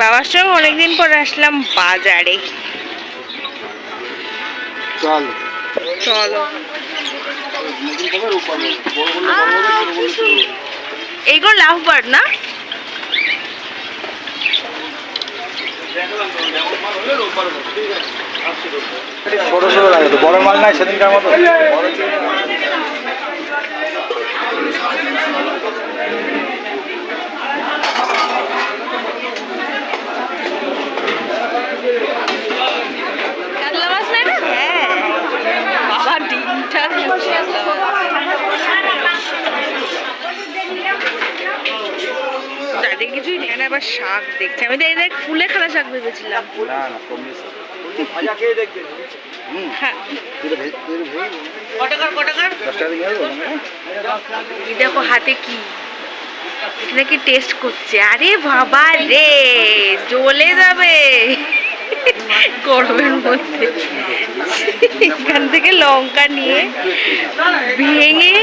বাবার সঙ্গে অনেকদিন পরে আসলাম বাজারে। চল। চলো। এইগুলো লাভ বার্ড না? ছোট ছোট লাগে তো বড় মাল নাই সেদিনকার মতো বড় ছিল। কাতলা মাছ নেই না হ্যাঁ বাবা ডিমটা দিচ্ছে কাতলা মাছ। তাদের কিছুই নেই না আবার শাক দেখছে। আমি তো এই দেখ ফুলে খালা শাক ভেবেছিলাম। না না কমিয়েছে ভাজা খেয়ে দেখবে। হুম। হ্যাঁ। দেখো হাতে কি। এটা কি টেস্ট করছে। আরে বাবা রে জ্বলে যাবে। গরমের মধ্যে। এখান থেকে লঙ্কা নিয়ে ভেঙে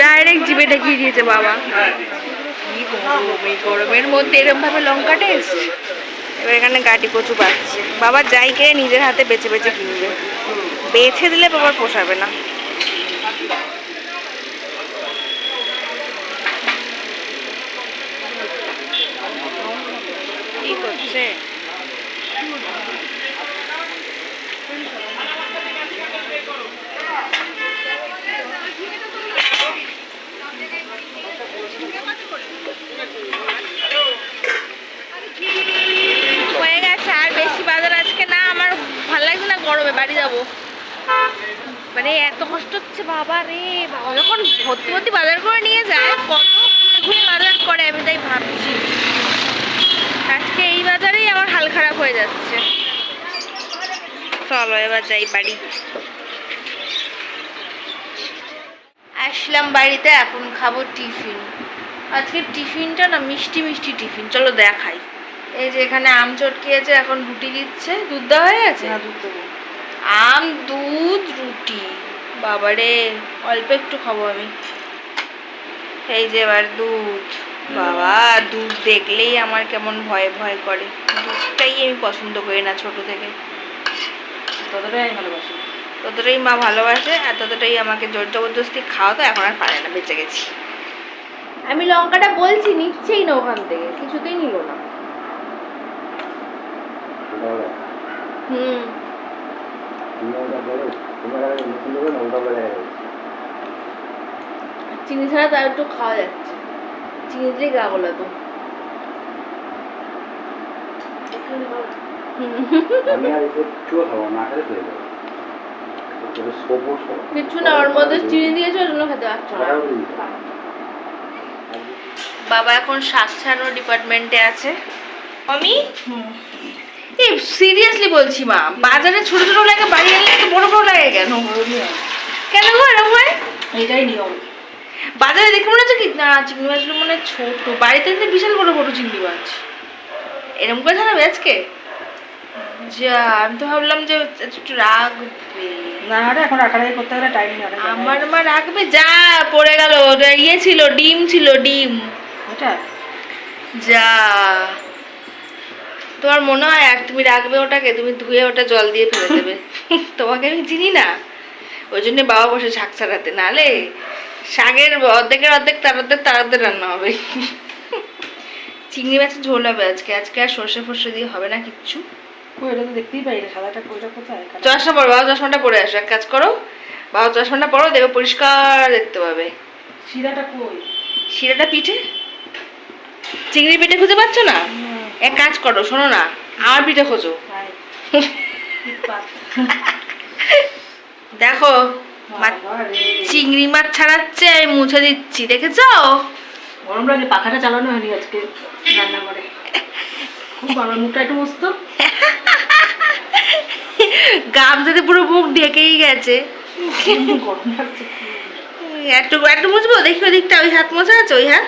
ডাইরেক্ট জিভে ঢেকিয়ে দিয়েছে বাবা। গরম গরমের মধ্যে এরমভাবে লঙ্কা টেস্ট? এবার এখানে গাটি কচু পাচ্ছে। বাবা যাই খেয়ে নিজের হাতে বেছে বেছে কিনবে। বেছে দিলে বাবার পোষাবে না কি করছে হয়ে গেছে আর বেশি বাজার আজকে না আমার ভালো গরমে বাড়ি যাব। মানে এত কষ্ট হচ্ছে, বাবা রে যখন ভর্তি ভর্তি বাজার করে নিয়ে যায়, কত ঘুরে বাজার করে, আমি তাই ভাবছি। আজকে এই বাজারেই আমার হাল খারাপ হয়ে যাচ্ছে। চলো, এবার যাই বাড়ি। আসলাম বাড়িতে, এখন খাব টিফিন। আজকে টিফিনটা না মিষ্টি মিষ্টি টিফিন। চলো দেখাই। এই যে এখানে আম চটকিয়েছে এখন রুটি দিচ্ছে। দুধ দেওয়া হয়ে গেছে? আম দুধ রুটি। বাবারে অল্প একটু খাব আমি। এই যে এবার দুধ। বাবা দুধ দেখলেই আমার কেমন ভয় ভয় করে। দুধটাই আমি পছন্দ করি না ছোট থেকে। ততটাই আমি ভালোবাসি। ততটাই মা ভালোবাসে আর ততটাই আমাকে জোর জবরদস্তি খাওয়া তো এখন আর পারে না বেঁচে গেছি। আমি লঙ্কাটা বলছি নিচ্ছেই না ওখান থেকে কিছুতেই নিল না। হুম। চিনি ছাড়া তার একটু খাওয়া যাচ্ছে চিনি দিলে গা গোলা তো। কিছু না ওর মধ্যে চিনি দিয়েছে ওর জন্য খেতে পারছ না। বাবা এখন শ্বাস ছাড়ানোর ডিপার্টমেন্টে আছে আমি এই সিরিয়াসলি বলছি মা। বাজারে ছোট ছোট লাগে বাড়ি আনলে এত বড় বড় লাগে কেন? কেন গো এরকম হয়? এইটাই নিয়ম। বাজারে দেখে মনে হচ্ছে কি না চিংড়ি মাছগুলো মনে হয় ছোট। বাড়িতে কিন্তু বিশাল বড় বড় চিংড়ি মাছ। এরকম করে জানাবে আজকে যা আমি তো ভাবলাম যে একটু রাখবে। না রে এখন রাখারাখি করতে গেলে টাইম নেই আমার মা রাখবে যা পড়ে গেল। ইয়ে ছিল ডিম ছিল ডিম। ওটা? যা। তোমার মনে হয় এক তুমি রাখবে ওটাকে? তুমি ধুয়ে ওটা জল দিয়ে ফেলে দেবে। তোমাকে আমি চিনি না। ওই জন্য বাবা বসে শাক ছাড়াতে। নালে শাকের অর্ধেকের অর্ধেক তার অর্ধেক তার অর্ধেক রান্না হবে। চিংড়ি মাছের ঝোল হবে আজকে। আজকে আর সর্ষে ফর্ষে দিয়ে হবে না কিচ্ছু। তো দেখতেই পাই না। সাদাটা কইটা কোথায়? চশমা পড়ো বাবা চশমাটা পরে আসো। এক কাজ করো বাবা চশমাটা পরো দেখো পরিষ্কার দেখতে পাবে। শিরাটা কই? শিরাটা পিঠে? চিংড়ি পিঠে খুঁজে পাচ্ছ না। এক কাজ করো শোনো না আমার পিঠে খোঁজো। দেখো। চিংড়ি মাছ ছাড়াচ্ছে আমি মুছে দিচ্ছি দেখেছ? গরম লাগে পাখাটা চালানো হয়নি আজকে রান্না করে খুব ভালো মুখটা একটু মুছতো গাম যাতে পুরো মুখ ঢেকেই গেছে। একটু একটু মুছবো? দেখি ওই দিকটা ওই হাত মোছা আছে ওই হাত?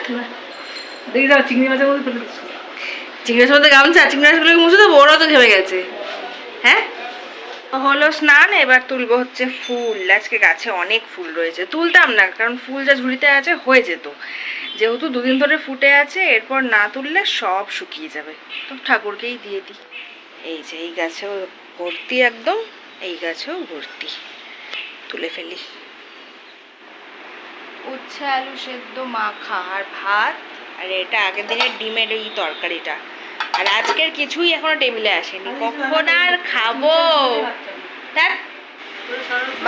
দেখি যাও চিংড়ি মাছের মধ্যে ফেলে দিচ্ছি। চিংড়ি মাছের মধ্যে গামছা চিংড়ি মাছগুলোকে মুছে দেবো? ওরাও তো ঘেমে গেছে। হ্যাঁ? হলো স্নান এবার তুলবো হচ্ছে ফুল। আজকে গাছে অনেক ফুল রয়েছে। তুলতাম না কারণ ফুল যা ঝুড়িতে আছে হয়ে যেত। যেহেতু দুদিন ধরে ফুটে আছে এরপর না তুললে সব শুকিয়ে যাবে। তো ঠাকুরকেই দিয়ে দিই। এই যে এই গাছেও ভর্তি একদম এই গাছেও ভর্তি। তুলে ফেলি। উচ্ছে আলু সেদ্ধ মাখা আর ভাত। আর এটা আগের দিনের ডিমের এই তরকারিটা। আর আজকের কিছুই এখনও টেবিলে আসেনি। কখন আর খাব? দেখ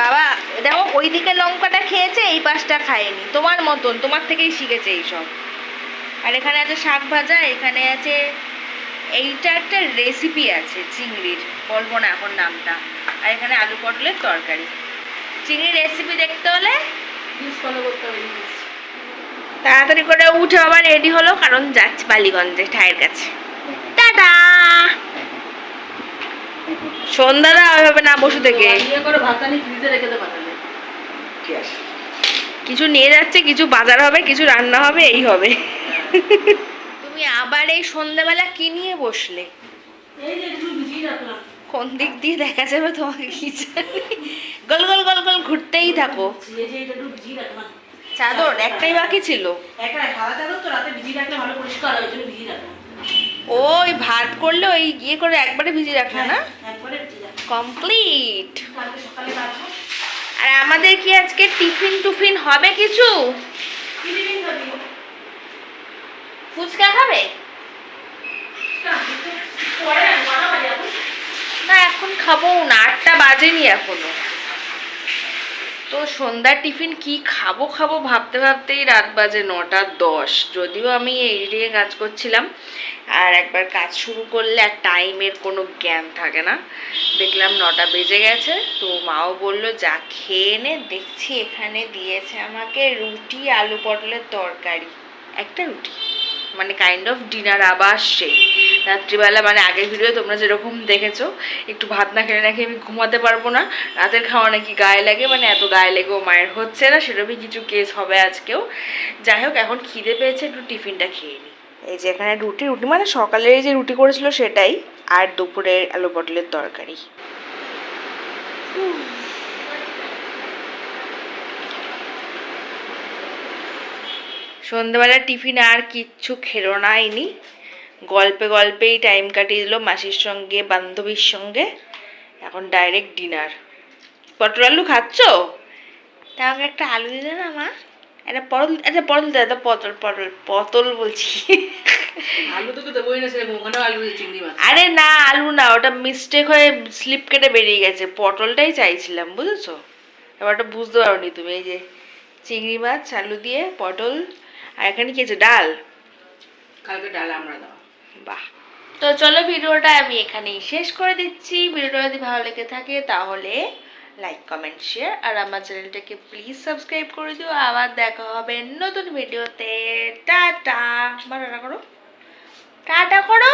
বাবা দেখো ওই দিকে লঙ্কাটা খেয়েছে এই পাশটা খায়নি। তোমার মতন তোমার থেকেই শিখেছে এইসব। আর এখানে আছে শাক ভাজা এখানে আছে এইটা একটা রেসিপি আছে চিংড়ির। বলব না এখন নামটা। আর এখানে আলু পটলের তরকারি। চিংড়ির রেসিপি দেখতে হলে ফলো করতে হবে তাড়াতাড়ি করে উঠে আবার রেডি হলো কারণ যাচ্ছে বালিগঞ্জে ঠায়ের কাছে। টাটা! সন্ধ্যাটা ওইভাবে না বসে থেকে। ইয়ে কিছু নিয়ে যাচ্ছে কিছু বাজার হবে কিছু রান্না হবে এই হবে। তুমি আবার এই সন্ধ্যাবেলা কি নিয়ে বসলে? এই যে একটু ভিজিয়ে রাখলাম। কোন দিক দিয়ে দেখা যাবে তোমাকে কি জানি। গোল গোল গোল গোল ঘুরতেই থাকো। চাদর একটাই বাকি ছিল। হয় ওই ভাত করলে ওই ইয়ে করে একবারে ভিজিয়ে রাখলে না? ভিজিয়ে রাখলাম। কমপ্লিট। আর আমাদের কি আজকে টিফিন টুফিন হবে কিছু? ফুচকা খাবে? না এখন খাব না আটটা বাজেনি এখনও। তো সন্ধ্যার টিফিন কি খাব খাব ভাবতে ভাবতেই রাত বাজে নটা দশ। যদিও আমি এডিটিংয়ে কাজ করছিলাম, আর একবার কাজ শুরু করলে আর টাইমের কোনো জ্ঞান থাকে না। দেখলাম নটা বেজে গেছে, তো মাও বলল, যা খেয়ে নে, দেখছি এখানে দিয়েছে আমাকে রুটি, আলু পটলের তরকারি। একটা রুটি। মানে কাইন্ড অফ ডিনার আবার সেই। রাত্রিবেলা মানে আগের ভিডিও তোমরা যেরকম দেখেছ একটু ভাত না খেলে নাকি আমি ঘুমাতে পারব না। রাতের খাওয়া নাকি গায়ে লাগে মানে এত গায়ে লেগেও মায়ের হচ্ছে না সেরকমই কিছু কেস হবে আজকেও। যাই হোক এখন খিদে পেয়েছে একটু টিফিনটা খেয়ে নিই এই যে এখানে রুটি রুটি মানে সকালের যে রুটি করেছিল সেটাই আর দুপুরের আলু পটলের তরকারি। সন্ধ্যাবেলা টিফিন আর কিচ্ছু খেলো না ইনি। গল্পে গল্পেই টাইম কাটিয়ে দিল মাসির সঙ্গে বান্ধবীর সঙ্গে। এখন ডাইরেক্ট ডিনার পটল আলু খাচ্ছ? তা আমাকে একটা আলু দিলে না মা। একটা পটল একটা পটল দে একটা পটল পটল পটল বলছি। আলু তো তো দেবোই না সেরকম ওখানেও আলু দিয়ে চিংড়ি মাছ। আরে না আলু না ওটা মিস্টেক হয়ে স্লিপ কেটে বেরিয়ে গেছে। পটলটাই চাইছিলাম বুঝেছ? এবারটা বুঝতে পারোনি তুমি এই যে চিংড়ি মাছ আলু দিয়ে পটল আর এখানে কি আছে? ডাল? কালকে ডাল আমরা দাও বাহ। তো চলো ভিডিওটা আমি এখানেই শেষ করে দিচ্ছি। ভিডিওটা যদি ভালো লেগে থাকে তাহলে লাইক কমেন্ট শেয়ার আর আমার চ্যানেলটাকে প্লিজ সাবস্ক্রাইব করে দিও। আবার দেখা হবে নতুন ভিডিওতে। টাটা। বা টাটা করো। টাটা করো।